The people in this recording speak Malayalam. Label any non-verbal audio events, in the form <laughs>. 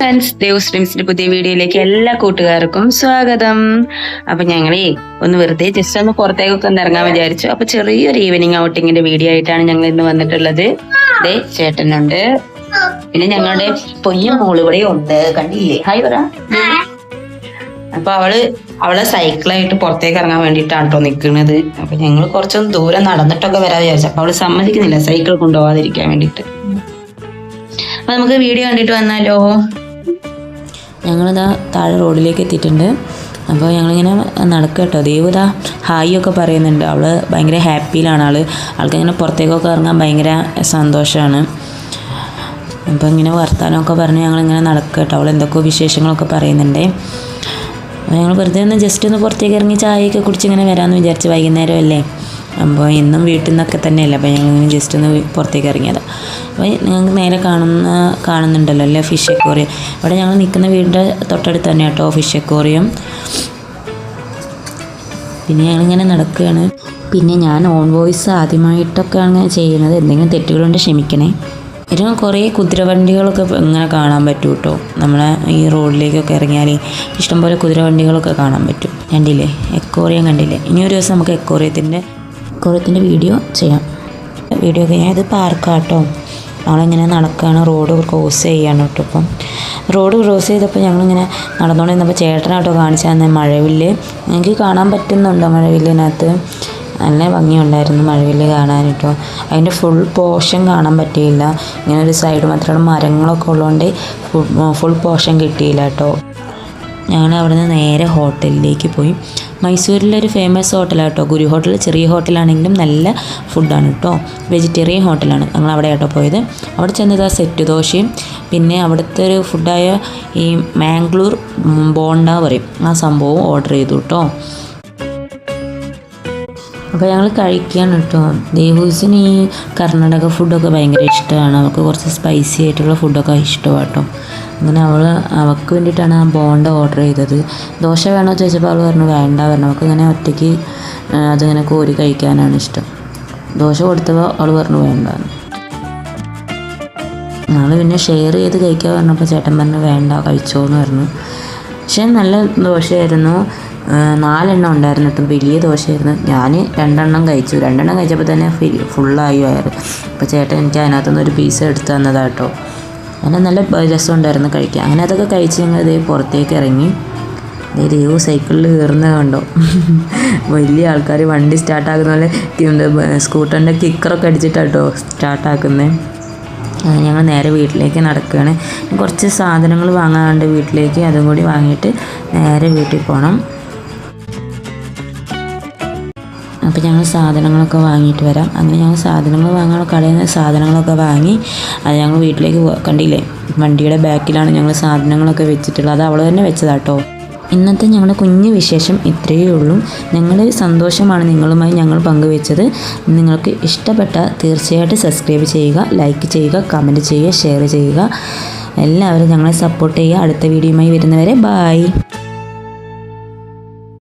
ഫ്രണ്ട്സ് ദേവ് സ്ട്രീംസിന്റെ പുതിയ വീഡിയോയിലേക്ക് എല്ലാ കൂട്ടുകാർക്കും സ്വാഗതം. അപ്പൊ ഞങ്ങളേ ഒന്ന് വെറുതെ ജസ്റ്റ് ഒന്ന് പുറത്തേക്കൊക്കെ ഒന്ന് ഇറങ്ങാൻ വിചാരിച്ചു. അപ്പൊ ചെറിയൊരു ഈവനിങ് ഔട്ടിങ്ങിന്റെ വീഡിയോ ആയിട്ടാണ് ഞങ്ങൾ ഇന്ന് വന്നിട്ടുള്ളത്. ദേ ചേട്ടനുണ്ട്. പിന്നെ ഞങ്ങളുടെ പൊയ്യ മോൾ ഇവിടെ ഉണ്ട്. കണ്ടില്ലേ? ഹായ് പറ. അപ്പൊ അവൾ അവളെ സൈക്കിളായിട്ട് പുറത്തേക്ക് ഇറങ്ങാൻ വേണ്ടിട്ടാണ് കേട്ടോ നിൽക്കുന്നത് അപ്പൊ ഞങ്ങൾ കുറച്ചൊന്ന് ദൂരം നടന്നിട്ടൊക്കെ വരാൻ വിചാരിച്ചു. അപ്പൊ അവൾ സമ്മതിക്കുന്നില്ല. സൈക്കിൾ കൊണ്ടുപോകാതിരിക്കാൻ വേണ്ടിട്ട് അപ്പൊ നമുക്ക് വീഡിയോ കണ്ടിട്ട് വന്നാലോ? ഞങ്ങളിതാ താഴെ റോഡിലേക്ക് എത്തിയിട്ടുണ്ട്. അപ്പോൾ ഞങ്ങളിങ്ങനെ നടക്കുക കേട്ടോ ദേവുതാ ഹായ് ഒക്കെ പറയുന്നുണ്ട്. അവൾ ഭയങ്കര ഹാപ്പിയിലാണ് ആൾ ആൾക്കിങ്ങനെ പുറത്തേക്കൊക്കെ ഇറങ്ങാൻ ഭയങ്കര സന്തോഷമാണ് അപ്പോൾ ഇങ്ങനെ വർത്താനമൊക്കെ പറഞ്ഞ് ഞങ്ങളിങ്ങനെ നടക്കുക കേട്ടോ അവൾ എന്തൊക്കെയോ വിശേഷങ്ങളൊക്കെ പറയുന്നുണ്ട്. അപ്പോൾ ഞങ്ങൾ വെറുതെ ഒന്ന് ജസ്റ്റ് ഒന്ന് പുറത്തേക്ക് ഇറങ്ങി ചായയൊക്കെ കുടിച്ച് ഇങ്ങനെ വരാമെന്ന് വിചാരിച്ച് വൈകുന്നേരം അല്ലേ അപ്പോൾ ഇന്നും വീട്ടിൽ നിന്നൊക്കെ തന്നെയല്ല? അപ്പോൾ ഞങ്ങളിങ്ങനെ ജസ്റ്റ് ഒന്ന് പുറത്തേക്ക് ഇറങ്ങിയത്. അപ്പോൾ നിങ്ങൾക്ക് നേരെ കാണുന്ന കാണുന്നുണ്ടല്ലോ അല്ലേ? ഫിഷ് അക്വേറിയം ഇവിടെ ഞങ്ങൾ നിൽക്കുന്ന വീടിന്റെ തൊട്ടടുത്ത് തന്നെ കേട്ടോ ഫിഷ് അക്വേറിയം പിന്നെ ഞങ്ങളിങ്ങനെ നടക്കുകയാണ്. പിന്നെ ഞാൻ ഓൺ വോയിസ് ആദ്യമായിട്ടൊക്കെയാണ് ചെയ്യുന്നത്. എന്തെങ്കിലും തെറ്റുകളുണ്ട് ക്ഷമിക്കണേ. ഇതിന് കുറേ കുതിരവണ്ടികളൊക്കെ ഇങ്ങനെ കാണാൻ പറ്റും കേട്ടോ. നമ്മളെ ഈ റോഡിലേക്കൊക്കെ ഇറങ്ങിയാൽ ഇഷ്ടംപോലെ കുതിരവണ്ടികളൊക്കെ കാണാൻ പറ്റും. കണ്ടില്ലേ? എക്കോറിയം കണ്ടില്ലേ? ഇനി ഒരു ദിവസം നമുക്ക് എക്കോറിയത്തിന്റെ എക്കോറിയത്തിന്റെ വീഡിയോ ചെയ്യാം. വീഡിയോ കഴിഞ്ഞാൽ ഇത് പാർക്കാട്ടോ നമ്മളിങ്ങനെ നടക്കുകയാണ് റോഡ് ക്രോസ് ചെയ്യാണ് കേട്ടോ ഇപ്പം. റോഡ് ക്രോസ് ചെയ്തപ്പോൾ ഞങ്ങളിങ്ങനെ നടന്നുകൊണ്ടിരുന്നപ്പോൾ ചേട്ടനാട്ടോ കാണിച്ചു തന്നെ മഴവില്ല്. എനിക്ക് കാണാൻ പറ്റുന്നുണ്ടോ മഴവില്ലിനകത്ത്. നല്ല ഭംഗിയുണ്ടായിരുന്നു മഴവില്ല് കാണാൻ കേട്ടോ അതിന്റെ ഫുൾ പോർഷൻ കാണാൻ പറ്റിയില്ല. ഇങ്ങനെ ഒരു സൈഡ് മാത്രമാണ് മരങ്ങളൊക്കെ ഉള്ളതുകൊണ്ട് ഫുൾ പോർഷൻ കിട്ടിയില്ല കേട്ടോ ഞങ്ങൾ അവിടുന്ന് നേരെ ഹോട്ടലിലേക്ക് പോയി. മൈസൂരിലൊരു ഫേമസ് ഹോട്ടലാണ് കേട്ടോ ഗുരു ഹോട്ടൽ ചെറിയ ഹോട്ടലാണെങ്കിലും നല്ല ഫുഡാണ് കേട്ടോ വെജിറ്റേറിയൻ ഹോട്ടലാണ് ഞങ്ങൾ അവിടെ കേട്ടോ പോയത്. അവിടെ ചെന്നത് ആ സെറ്റ് ദോശയും പിന്നെ അവിടുത്തെ ഒരു ഫുഡായ ഈ മാംഗ്ലൂർ ബോണ്ട പറയും. ആ സംഭവം ഓർഡർ ചെയ്തു കേട്ടോ അപ്പോൾ ഞങ്ങൾ കഴിക്കുകയാണ് കേട്ടോ ദേവൂസിന് ഈ കർണാടക ഫുഡൊക്കെ ഭയങ്കര ഇഷ്ടമാണ് അവൾക്ക് കുറച്ച് സ്പൈസി ആയിട്ടുള്ള ഫുഡൊക്കെ ഇഷ്ടമാണ് കേട്ടോ അങ്ങനെ അവൾ അവൾക്ക് വേണ്ടിയിട്ടാണ് ആ ബോണ്ട ഓർഡർ ചെയ്തത്. ദോശ വേണോ ചോദിച്ചപ്പോൾ അവൾ പറഞ്ഞു വേണ്ട പറഞ്ഞു. അവൾക്ക് ഇങ്ങനെ ഒറ്റയ്ക്ക് അതിങ്ങനെ കോരി കഴിക്കാനാണ് ഇഷ്ടം. ദോശ കൊടുത്തപ്പോൾ അവൾ പറഞ്ഞു വേണ്ട ഞങ്ങൾ പിന്നെ ഷെയർ ചെയ്ത് കഴിക്കാൻ പറഞ്ഞപ്പോൾ ചേട്ടൻ പറഞ്ഞു വേണ്ട കഴിച്ചോ എന്ന് പറഞ്ഞു. പക്ഷേ നല്ല ദോശയായിരുന്നു. നാലെണ്ണം ഉണ്ടായിരുന്നു. കേട്ടോ വലിയ ദോശയായിരുന്നു. ഞാൻ രണ്ടെണ്ണം കഴിച്ചു. രണ്ടെണ്ണം കഴിച്ചപ്പോൾ തന്നെ ഫുള്ളായി വയറ്. അപ്പോൾ ചേട്ടൻ എനിക്ക് അതിനകത്തുനിന്ന് ഒരു പീസ് എടുത്ത് തന്നതാട്ടോ. അങ്ങനെ നല്ല രസം ഉണ്ടായിരുന്നു കഴിക്കാൻ. അങ്ങനെ അതൊക്കെ കഴിച്ച് ഞങ്ങൾ ഇതേ പുറത്തേക്ക് ഇറങ്ങി. ദേവു സൈക്കിളിൽ കയറുന്നത് കണ്ടോ? <laughs> വലിയ ആൾക്കാർ വണ്ടി സ്റ്റാർട്ടാക്കുന്ന പോലെ സ്കൂട്ടറിന്റെ കിക്കറൊക്കെ അടിച്ചിട്ടാട്ടോ സ്റ്റാർട്ടാക്കുന്നത് ഞങ്ങൾ നേരെ വീട്ടിലേക്ക് നടക്കുകയാണ് കുറച്ച് സാധനങ്ങൾ വാങ്ങാനുണ്ട് വീട്ടിലേക്ക്. അതും കൂടി വാങ്ങിയിട്ട് നേരെ വീട്ടിൽ പോകണം അപ്പോൾ ഞങ്ങൾ സാധനങ്ങളൊക്കെ വാങ്ങിയിട്ട് വരാം. അങ്ങനെ ഞങ്ങൾ സാധനങ്ങൾ വാങ്ങാൻ കടയിൽ നിന്ന് സാധനങ്ങളൊക്കെ വാങ്ങി അത് ഞങ്ങൾ വീട്ടിലേക്ക് കണ്ടില്ലേ? വണ്ടിയുടെ ബാക്കിലാണ് ഞങ്ങൾ സാധനങ്ങളൊക്കെ വെച്ചിട്ടുള്ളത്. അത് അവൾ തന്നെ വെച്ചതാട്ടോ. ഇന്നത്തെ ഞങ്ങളുടെ കുഞ്ഞു വിശേഷം ഇത്രയേ ഉള്ളൂ. ഞങ്ങളുടെ സന്തോഷമാണ് നിങ്ങളുമായി ഞങ്ങൾ പങ്കുവെച്ചത്. നിങ്ങൾക്ക് ഇഷ്ടപ്പെട്ട തീർച്ചയായിട്ടും സബ്സ്ക്രൈബ് ചെയ്യുക ലൈക്ക് ചെയ്യുക കമന്റ് ചെയ്യുക ഷെയർ ചെയ്യുക. എല്ലാവരും ഞങ്ങളെ സപ്പോർട്ട് ചെയ്യുക. അടുത്ത വീഡിയോയുമായി വരുന്നവരെ ബായ്